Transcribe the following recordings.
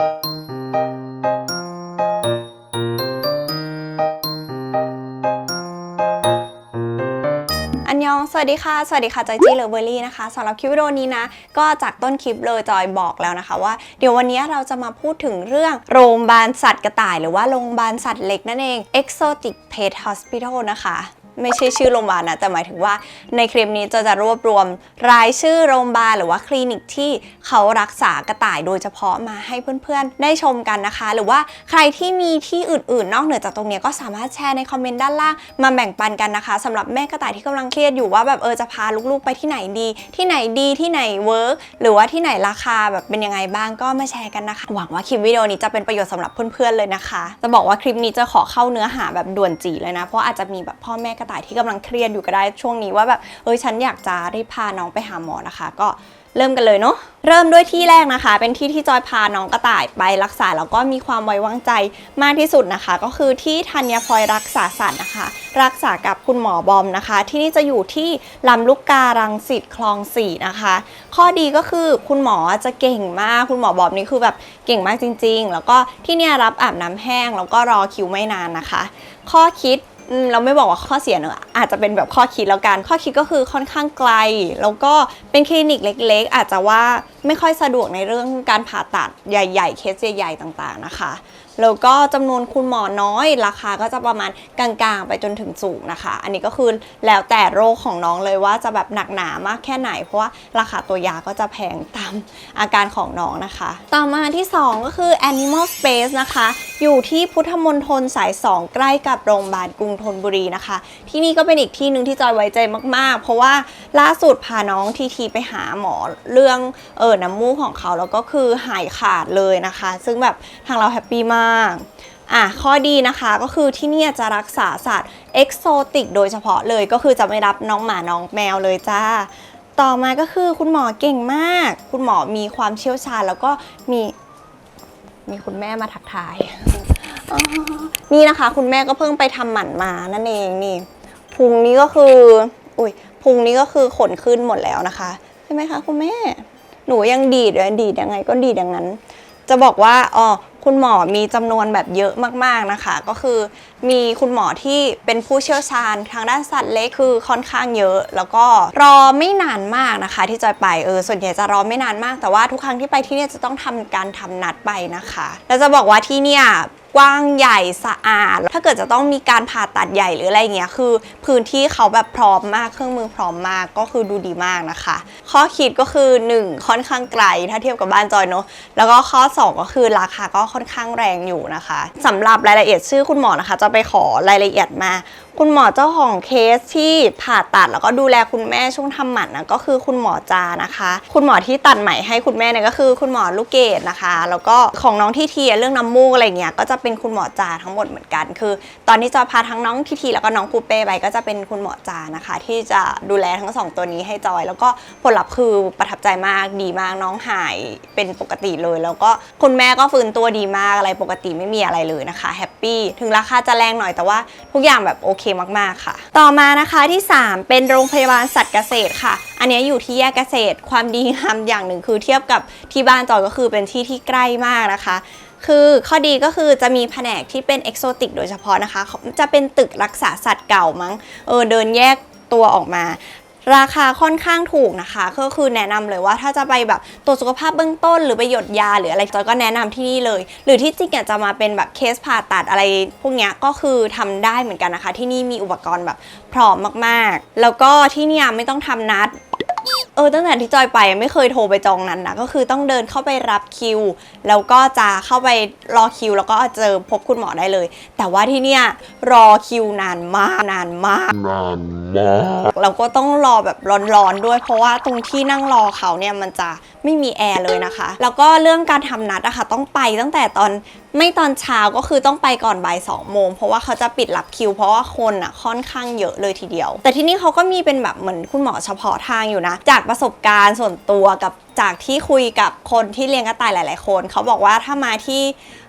อันยองสวัสดีค่ะ สวัสดีค่ะจอยจีเลเวอรี่นะคะสำหรับคลิปวิดีโอนี้นะ ก็จากต้นคลิปเลยจอยบอกแล้วนะคะว่าเดี๋ยววันนี้เราจะมาพูดถึงเรื่องโรงพยาบาลสัตว์กระต่าย หรือว่าโรงพยาบาลสัตว์เล็กนั่นเอง Exotic Pet Hospital นะคะ ไม่ใช่ชื่อโรงพยาบาลนะแต่หมายถึงว่าในคลิปนี้จะจะรวบรวมรายชื่อโรงพยาบาลหรือว่าคลินิกที่เขารักษากระต่ายโดยเฉพาะมาให้เพื่อนๆ ได้ชมกันนะคะ หรือว่าใครที่มีที่อื่นๆ นอกเหนือจากตรงนี้ก็สามารถแชร์ในคอมเมนต์ด้านล่างมาแบ่งปันกันนะคะสำหรับแม่กระต่ายที่กำลังเครียดอยู่ว่าแบบเออจะพาลูกๆไปที่ไหนดี ที่ไหนดีที่ไหนเวิร์กหรือว่าที่ไหนราคาแบบเป็นยังไงบ้างก็มาแชร์กันนะคะ หวังว่าคลิปวิดีโอนี้จะเป็นประโยชน์สำหรับเพื่อนๆเลยนะคะ จะบอกว่าคลิปนี้จะขอเข้าเนื้อหาแบบด่วนจีเลยนะเพราะอาจจะมีแบบพ่อแม่กระต่ายที่กำลังเครียดอยู่ก็ได้ช่วงนี้ว่าแบบเออฉันอยากจะได้พาน้องไปหาหมอนะคะ ก็เริ่มกันเลยเนาะเริ่มด้วยที่แรกนะคะ เป็นที่ที่จอยพาน้องกระต่ายไปรักษาแล้วก็มีความไว้วางใจมากที่สุดนะคะ ก็คือที่ธัญพลอยรักษาสัตว์นะคะ รักษากับคุณหมอบอมนะคะ ที่นี่จะอยู่ที่ลำลูกการังสิตคลองสี่นะคะ ข้อดีก็คือคุณหมอจะเก่งมากคุณหมอบอมนี่คือแบบเก่งมากจริง ๆ แล้วก็ที่นี่รับอาบน้ำแห้งแล้วก็รอคิวไม่นานนะคะ ข้อคิด อืมเราไม่บอกว่าข้อเสียเนอะอาจจะเป็นแบบข้อคิดแล้วกัน ข้อคิดก็คือค่อนข้างไกล แล้วก็เป็นคลินิกเล็ก ๆ อาจจะว่าไม่ค่อยสะดวกในเรื่องการผ่าตัดใหญ่ๆ เคสใหญ่ๆต่างๆนะคะ แล้วก็จำนวนคุณหมอน้อยราคาก็จะประมาณกลางๆ ไปจนถึงสูงนะคะ อันนี้ก็คือแล้วแต่โรคของน้องเลยว่าจะแบบหนักหนามากแค่ไหน เพราะว่าราคาตัวยาก็จะแพงตามอาการของน้องนะคะ ต่อมาที่ 2 ก็คือ Animal Space นะคะ อยู่ที่พุทธมณฑลสาย 2 ใกล้กับโรงพยาบาลกรุงธนบุรีนะคะ ที่นี่ก็เป็นอีกที่หนึ่งที่จอยไว้ใจมาก ๆ เพราะว่าล่าสุดพาน้องทีทีไปหาหมอเรื่องเออน้ำมูกของเขาแล้วก็คือหายขาดเลยนะคะ ซึ่งแบบทางเราแฮปปี้มากอะข้อดีนะคะก็คือที่นี่จะรักษาสัตว์เอกโซติกโดยเฉพาะเลยก็คือจะไม่รับน้องหมาน้องแมวเลยจ้า ต่อมาก็คือคุณหมอเก่งมาก คุณหมอมีความเชี่ยวชาญแล้วก็มีมีคุณแม่มาทักทาย นี่นะคะ คุณแม่ก็เพิ่งไปทำหมันมานั่นเองนี่พุงนี้ก็คืออุ้ยพุงนี้ก็คือขนขึ้นหมดแล้วนะคะใช่ไหมคะคุณแม่ หนูยังดีดเลยดีดยังไงก็ดีดอย่างนั้น จะบอกว่าอ๋อคุณหมอมีจำนวนแบบเยอะมากๆนะคะ ก็คือมีคุณหมอที่เป็นผู้เชี่ยวชาญทางด้านสัตว์เล็กคือค่อนข้างเยอะ แล้วก็รอไม่นานมากนะคะ ที่จอยไปเออส่วนใหญ่จะรอไม่นานมากแต่ว่าทุกครั้งที่ไปที่นี่จะต้องทำการทำนัดไปนะคะ แล้วจะบอกว่าที่เนี่ย กว้างใหญ่สะอาด ถ้าเกิดจะต้องมีการผ่าตัดใหญ่หรืออะไรเงี้ยคือ พื้นที่เขาแบบพร้อมมากเครื่องมือพร้อมมากก็คือดูดีมากนะคะ ข้อคิดก็คือ 1 ค่อนข้างไกลถ้าเทียบกับบ้านจอยเนาะแล้วก็ข้อ 2 ก็คือราคาก็ค่อนข้างแรงอยู่นะคะสำหรับรายละเอียดชื่อคุณหมอนะคะ จะไปขอรายละเอียดมาคุณหมอเจ้าของเคสที่ผ่าตัดแล้วก็ดูแลคุณแม่ช่วงทำหมันนะก็คือคุณหมอจานะคะ คุณหมอที่ตัดไหมให้คุณแม่เนี่ยก็คือ คุณหมอลูกเกดนะคะ แล้วก็ของน้องที่ทีเรื่องน้ำมูกอะไรเงี้ยก็จะเป็น็นคุณหมอจาทั้งหมดเหมือนกัน คือ ตอนนี้จอยพาทั้งน้องทีทีแล้วก็น้องปูเป้ไปก็จะเป็นคุณหมอจานะคะ ที่จะดูแลทั้งสองตัวนี้ให้จอย แล้วก็ผลลัพธ์คือประทับใจมากดีมากน้องหายเป็นปกติเลย แล้วก็คุณแม่ก็ฟื้นตัวดีมากอะไรปกติไม่มีอะไรเลยนะคะแฮปปี้ถึงราคาจะแรงหน่อยแต่ว่าทุกอย่างแบบโอเคมากๆค่ะ ต่อมานะคะที่ 3 เป็นโรงพยาบาลสัตว์เกษตรค่ะ อันนี้อยู่ที่แยกเกษตรความดีงามอย่างหนึ่งคือเทียบกับที่บ้านจอยก็คือเป็นที่ที่ใกล้มากนะคะ คือข้อดีก็คือจะมีแผนกที่เป็นเอกโซติกโดยเฉพาะนะคะ จะเป็นตึกรักษาสัตว์เก่ามั้ง เออเดินแยกตัวออกมา ราคาค่อนข้างถูกนะคะ ก็คือแนะนำเลยว่าถ้าจะไปแบบตรวจสุขภาพเบื้องต้น หรือไปหยดยาหรืออะไรจอยก็แนะนำที่นี่เลย หรือที่จริงอยากจะมาเป็นแบบเคสผ่าตัดอะไร พวกนี้ก็คือทำได้เหมือนกันนะคะ ที่นี่มีอุปกรณ์แบบพร้อมมากๆ แล้วก็ที่นี่ไม่ต้องทำนัด เออตั้งแต่ที่จอยไปไม่เคยโทรไปจองนั้นนะก็คือต้องเดินเข้าไปรับคิว แล้วก็จะเข้าไปรอคิว แล้วก็เจอพบคุณหมอได้เลย แต่ว่าที่เนี่ยรอคิวนานมากนานมากนานมากเราก็ต้องรอแบบร้อนๆด้วย เพราะว่าตรงที่นั่งรอเขาเนี่ยมันจะไม่มีแอร์เลยนะคะ แล้วก็เรื่องการทำนัดอะค่ะต้องไปตั้งแต่ตอนไม่ตอนเช้าก็คือต้องไปก่อนบ่ายสองโมงเพราะว่าเขาจะปิดรับคิว เพราะว่าคนอะค่อนข้างเยอะเลยทีเดียว แต่ที่นี่เขาก็มีเป็นแบบเหมือนคุณหมอเฉพาะทางอยู่นะ จากประสบการณ์ส่วนตัวกับจากที่คุยกับคนที่เลี้ยงกระต่ายหลาย ๆ คน เขาบอกว่าถ้ามาที่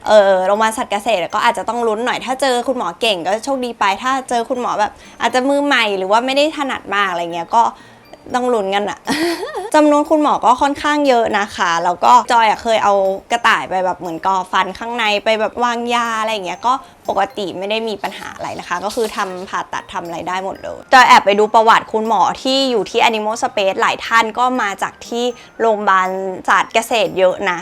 เออโรงพยาบาลสัตว์เกษตรก็อาจจะต้องลุ้นหน่อย ถ้าเจอคุณหมอเก่งก็โชคดีไป ถ้าเจอคุณหมอแบบอาจจะมือใหม่หรือว่าไม่ได้ถนัดมากอะไรเงี้ยก็ ต้องลุ้นกันอะจำนวนคุณหมอก็ค่อนข้างเยอะนะคะแล้วก็จอยอะเคยเอากระต่ายไปแบบเหมือนกอฟันข้างในไปแบบวางยาอะไรอย่างเงี้ยก็ปกติไม่ได้มีปัญหาอะไรนะคะ ก็คือทำผ่าตัดทำอะไรได้หมดเลยจอยแอบไปดูประวัติคุณหมอที่อยู่ที่ Animal Space หลายท่านก็มาจากที่โรงพยาบาลสัตว์เกษตรเยอะนะ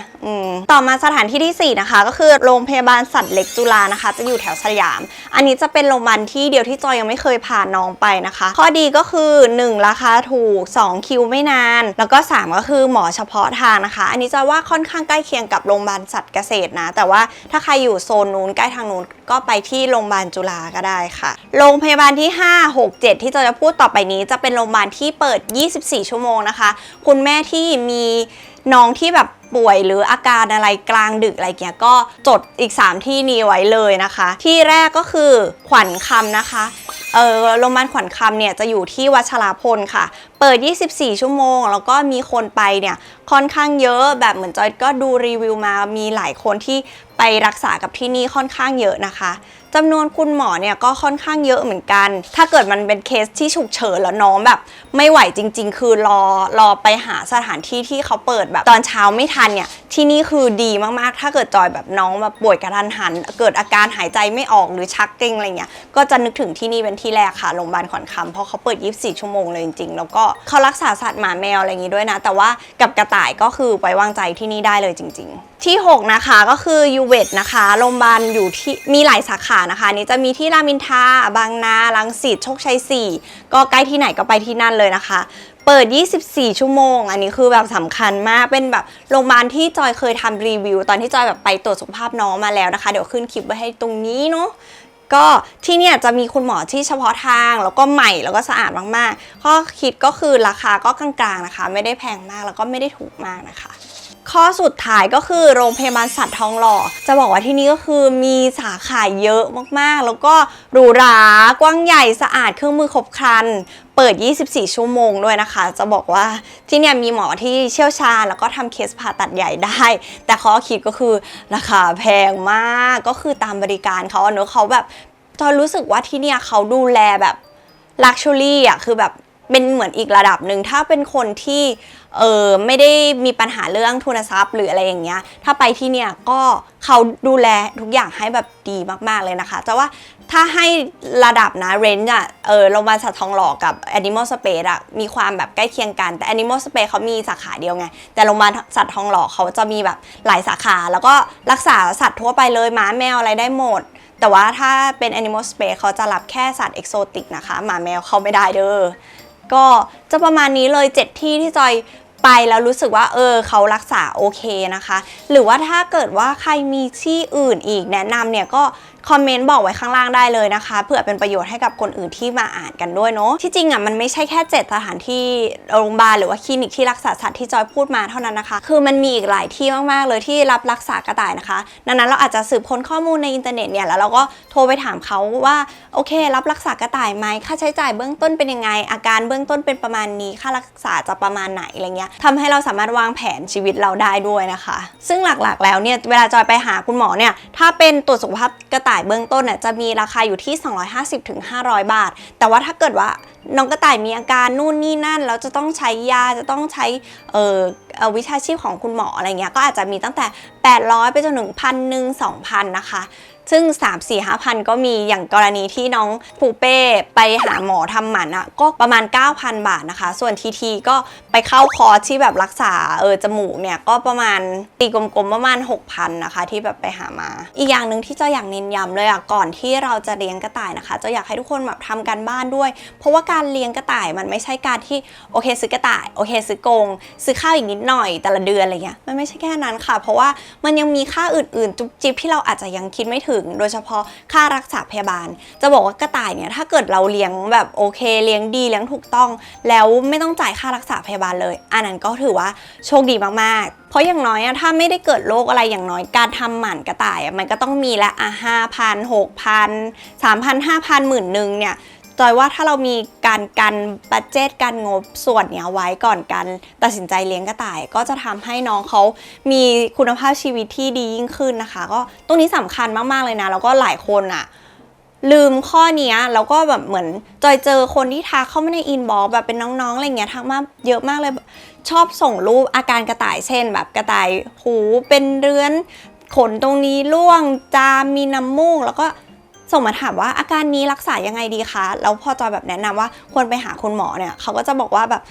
ต่อมาสถานที่ที่ 4 นะคะ ก็คือโรงพยาบาลสัตว์เล็กจุฬานะคะ จะอยู่แถวสยาม อันนี้จะเป็นโรงพยาบาลที่เดียวที่จอยยังไม่เคยพาน้องไปนะคะ ข้อดีก็คือ 1 ราคาถูก 2 คิวไม่นาน แล้วก็ 3 ก็คือหมอเฉพาะทางนะคะ อันนี้จะว่าค่อนข้างใกล้เคียงกับโรงพยาบาลสัตว์เกษตรนะ แต่ว่าถ้าใครอยู่โซนนู้นใกล้ทางนู้นก็ไปที่โรงพยาบาลจุฬาก็ได้ค่ะ โรงพยาบาลที่ 5 6 7 ที่จอยจะพูดต่อไปนี้ จะเป็นโรงพยาบาลที่เปิด 24 ชั่วโมงนะคะ คุณแม่ที่มีน้องที่แบบ ป่วยหรืออาการอะไรกลางดึกอะไรเงี้ยก็จดอีก 3 ที่นี้ไว้เลยนะคะ ที่แรกก็คือขวัญคำนะคะเออโรงพยาบาลขวัญคำเนี่ยจะอยู่ที่วัชราพลค่ะ เปิด 24 ชั่วโมง แล้วก็มีคนไปเนี่ยค่อนข้างเยอะแบบเหมือนจอยก็ดูรีวิวมามีหลายคนที่ไปรักษากับที่นี่ค่อนข้างเยอะนะคะ จำนวนคุณหมอเนี่ยก็ค่อนข้างเยอะเหมือนกัน ถ้าเกิดมันเป็นเคสที่ฉุกเฉินแล้วน้องแบบ ไม่ไหวจริง ๆ คือรอรอไปหาสถานที่ที่เขาเปิดแบบตอนเช้าไม่ทันเนี่ยที่นี่คือดีมากๆ ถ้าเกิดจอยแบบน้องแบบป่วยกระทันหัน เกิดอาการหายใจไม่ออกหรือชักเกร็งอะไรเงี้ยก็จะนึกถึงที่นี่เป็นที่แรกค่ะโรงพยาบาลขอนคำเพราะเขาเปิด 24 ชั่วโมงเลยจริงๆแล้วก็เขารักษาสัตว์หมาแมวอะไรอย่างงี้ด้วยนะ แต่ว่ากับกระต่ายก็คือไว้วางใจที่นี่ได้เลยจริง ๆ ที่ 6 นะคะก็คือยูเวตนะคะโรงพยาบาลอยู่ที่มีหลายสาขานะคะนี้จะมีที่รามินทาบางนาลังสิตโชคชัย 4 ก็ใกล้ที่ไหนก็ไปที่นั่นเลยนะคะ เปิด 24 ชั่วโมง อันนี้คือแบบสำคัญมากเป็นแบบโรงพยาบาลที่จอยเคยทำรีวิว ตอนที่จอยแบบไปตรวจสุขภาพน้องมาแล้วนะคะ เดี๋ยวขึ้นคลิปไว้ให้ตรงนี้เนาะก็ที่เนี่ยจะมีคุณหมอที่เฉพาะทาง แล้วก็ใหม่แล้วก็สะอาดมากๆข้อคิดก็คือราคาก็กลางๆนะคะ ไม่ได้แพงมากแล้วก็ไม่ได้ถูกมากนะคะ ข้อสุดท้ายก็คือโรงพยาบาลสัตว์ทองหล่อ จะบอกว่าที่นี่ก็คือมีสาขาเยอะมากๆ แล้วก็หรูหรากว้างใหญ่สะอาดเครื่องมือครบครันเปิด 24 ชั่วโมงด้วยนะคะ จะบอกว่าที่เนี่ยมีหมอที่เชี่ยวชาญ แล้วก็ทำเคสผ่าตัดใหญ่ได้ แต่ข้อคิดก็คือราคาแพงมาก ก็คือตามบริการเขาเนอะเขาแบบจอยรู้สึกว่าที่เนี่ยเขาดูแลแบบลักชัวรี่อะคือแบบ เป็นเหมือนอีกระดับหนึ่งถ้าเป็นคนที่เออไม่ได้มีปัญหาเรื่องทุนทรัพย์หรืออะไรอย่างเงี้ย ถ้าไปที่เนี่ยก็เขาดูแลทุกอย่างให้แบบดีมากๆเลยนะคะจะว่าถ้าให้ระดับนะเรนจ์อะเออโรงพยาบาลสัตว์ทองหล่อกับ Animal Space อะมีความแบบใกล้เคียงกัน แต่ Animal Space เขามีสาขาเดียวไง แต่โรงพยาบาลสัตว์ทองหล่อเขาจะมีแบบหลายสาขา แล้วก็รักษาสัตว์ทั่วไปเลยหมาแมวอะไรได้หมด แต่ว่าถ้าเป็น Animal Space เขาจะรับแค่สัตว์เอกโซติกนะคะหมาแมวเขาไม่ได้เด้อ ก็จะประมาณนี้เลย 7 ที่ที่จอย ไปแล้วรู้สึกว่าเออเขารักษาโอเคนะคะ หรือว่าถ้าเกิดว่าใครมีที่อื่นอีกแนะนำเนี่ยก็คอมเมนต์บอกไว้ข้างล่างได้เลยนะคะเผื่อเป็นประโยชน์ให้กับคนอื่นที่มาอ่านกันด้วยเนาะที่จริงอะมันไม่ใช่แค่ 7 สถานที่โรงพยาบาลหรือว่าคลินิกที่รักษาสัตว์ที่จอยพูดมาเท่านั้นนะคะ คือมันมีอีกหลายที่มากๆเลยที่รับรักษากระต่ายนะคะดังนั้นเราอาจจะสืบค้นข้อมูลในอินเทอร์เน็ตเนี่ยแล้วเราก็โทรไปถามเขาว่าโอเค รับรักษากระต่ายไหมค่าใช้จ่ายเบื้องต้นเป็นยังไง อาการเบื้องต้นเป็นประมาณนี้ค่ารักษาจะประมาณไหนอะไรเงี้ยทำให้เราสามารถวางแผนชีวิตเราได้ด้วยนะคะ ซึ่งหลักๆ แล้วเนี่ยเวลาจอยไปหาคุณหมอเนี่ยถ้าเป็นตรวจสุขภาพกระต่ายเบื้องต้นเนี่ยจะมีราคาอยู่ที่ 250ถึง500 บาท แต่ว่าถ้าเกิดว่าน้องกระต่ายมีอาการนู่นนี่นั่นแล้วจะต้องใช้ยาจะต้องใช้เออวิชาชีพของคุณหมออะไรเงี้ยก็อาจจะมีตั้งแต่ 800 ไปจนถึงพันหนึ่งสองพันนะคะ ซึ่ง 3 4 5พันก็มีอย่างกรณีที่น้องปูเป้ไปหาหมอทำหมันอะก็ประมาณ 9,000 บาทนะคะ ส่วนทีทีก็ไปเข้าคอร์สที่แบบรักษาเออจมูกเนี่ยก็ประมาณตีกลมๆประมาณ 6,000นะคะที่แบบไปหามา อีกอย่างหนึ่งที่เจะอยากเน้นย้ำเลยอะก่อนที่เราจะเลี้ยงกระต่ายนะคะเจะอยากให้ทุกคนแบบทำการบ้านด้วย เพราะว่าการเลี้ยงกระต่ายมันไม่ใช่การที่โอเคซื้อกระต่ายโอเคซื้อกงซื้อข้าวอีกนิดหน่อยแต่ละเดือนอะไรเงี้ยมันไม่ใช่แค่นั้นค่ะ เพราะว่ามันยังมีค่าอื่นๆ จุ๊บจิ๊บที่เราอาจจะยังคิดไม่ถึงโดยเฉพาะค่ารักษาพยาบาล จะบอกว่ากระต่ายเนี่ยถ้าเกิดเราเลี้ยงแบบโอเคเลี้ยงดีเลี้ยงถูกต้อง แล้วไม่ต้องจ่ายค่ารักษาพยาบาลเลย อันนั้นก็ถือว่าโชคดีมากๆ เพราะอย่างน้อยถ้าไม่ได้เกิดโรคอะไรอย่างน้อยการทำหมันกระต่ายมันก็ต้องมีละอะห้าพันหกพันสามพันห้าพันหมื่นหนึ่งเนี่ย จอยว่าถ้าเรามีการกันบัตเจตการงบส่วนเนี้ยไว้ก่อนการตัดสินใจเลี้ยงกระต่าย ก็จะทำให้น้องเขามีคุณภาพชีวิตที่ดียิ่งขึ้นนะคะ ก็ตรงนี้สำคัญมากๆเลยนะ แล้วก็หลายคนอะลืมข้อนี้แล้วก็แบบเหมือนจอยเจอคนที่ทักเข้ามาในอินบ็อกแบบเป็นน้องๆอะไรเงี้ยทักมาเยอะมากเลยชอบส่งรูปอาการกระต่ายเช่น แบบกระต่ายหูเป็นเรื้อนขนตรงนี้ร่วงจามมีน้ำมูกแล้วก็ ส่งมาถามว่าอาการนี้รักษายังไงดีคะ แล้วพอจอยแบบแนะนำว่าควรไปหาคุณหมอเนี่ยเขาก็จะบอกว่าแบบ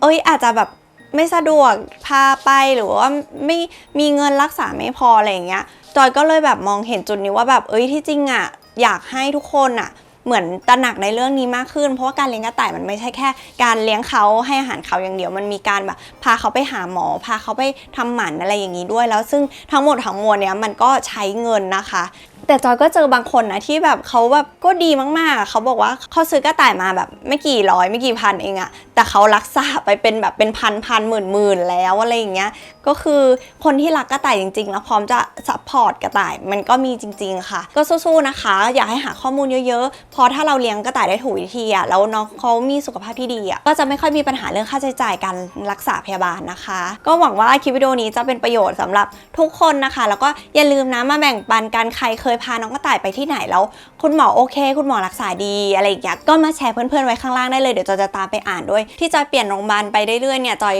เอ้ยอาจจะแบบไม่สะดวกพาไปหรือว่าไม่มีเงินรักษาไม่พออะไรอย่างเงี้ย จอยก็เลยแบบมองเห็นจุดนี้ว่าแบบเอ้ยที่จริงอะอยากให้ทุกคนอะเหมือนตระหนักในเรื่องนี้มากขึ้น เพราะว่าการเลี้ยงกระต่ายมันไม่ใช่แค่ การเลี้ยงเขาให้อาหารเขาอย่างเดียวมันมีการแบบพาเขาไปหาหมอ พาเขาไปทำหมันอะไรอย่างนี้ด้วย แล้วซึ่งทั้งหมดทั้งมวลเนี้ยมันก็ใช้เงินนะคะ แต่จอยก็เจอบางคนนะที่แบบเขาแบบก็ดีมากๆ เขาบอกว่าเขาซื้อกระต่ายมาแบบไม่กี่ร้อยไม่กี่พันเองอะแต่เขารักษาไปเป็นแบบเป็นพันพันหมื่นหมื่นแล้วอะไรอย่างเงี้ยก็คือคนที่รักกระต่ายจริงๆ แล้วพร้อมจะซัพพอร์ตกระต่ายมันก็มีจริง ๆ ค่ะ ก็สู้ๆนะคะ อยากให้หาข้อมูลเยอะๆ พอถ้าเราเลี้ยงกระต่ายได้ถูกวิธีอะแล้วน้องเขามีสุขภาพที่ดีอะก็จะไม่ค่อยมีปัญหาเรื่องค่าใช้จ่ายการรักษาพยาบาลนะคะ ก็หวังว่าคลิปวิดีโอนี้จะเป็นประโยชน์สำหรับทุกคนนะคะ แล้วก็อย่าลืมนะมาแบ่งปันกันใครเคยพาน้องกระต่ายไปที่ไหนแล้ว คุณหมอโอเค คุณหมอรักษาดีอะไรอย่างเงี้ยก็มาแชร์เพื่อนๆไว้ข้างล่างได้เลยเดี๋ยวจอยจะตามไปอ่านด้วย ที่จอยเปลี่ยนโรงพยาบาลไปเรื่อยๆเนี่ยจอย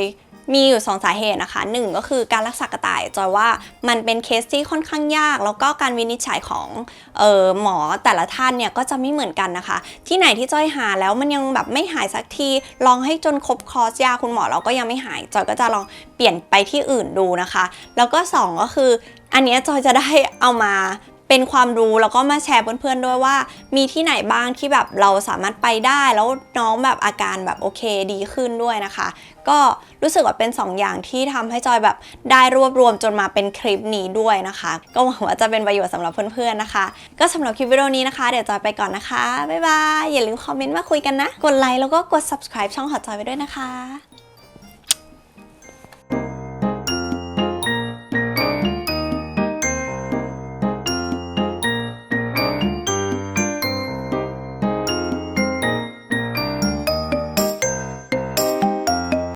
มีอยู่สองสาเหตุนะคะหนึ่งก็คือการรักษากระต่ายจอยว่ามันเป็นเคสที่ค่อนข้างยาก แล้วก็การวินิจฉัยของเออหมอแต่ละท่านเนี่ยก็จะไม่เหมือนกันนะคะ ที่ไหนที่จอยหาแล้วมันยังแบบไม่หายสักที ลองให้จนครบคอร์สยาคุณหมอเราก็ยังไม่หายจอยก็จะลองเปลี่ยนไปที่อื่นดูนะคะ แล้วก็สองก็คืออันเนี้ยจอยจะได้เอามา เป็นความรู้แล้วก็มาแชร์เพื่อนๆด้วยว่า มีที่ไหนบ้างที่แบบเราสามารถไปได้แล้วน้องแบบอาการแบบโอเคดีขึ้นด้วยนะคะ ก็รู้สึกว่าเป็น 2 อย่างที่ทำให้จอยแบบได้รวบรวมจนมาเป็นคลิปนี้ด้วยนะคะ ก็หวังว่าจะเป็นประโยชน์สำหรับเพื่อนๆนะคะ ก็สำหรับคลิปวิดีโอนี้นะคะเดี๋ยวจอยไปก่อนนะคะบ๊ายบายอย่าลืมคอมเมนต์มาคุยกันนะ กดไลค์แล้วก็กด subscribe ช่องหอจอยไปด้วยนะคะ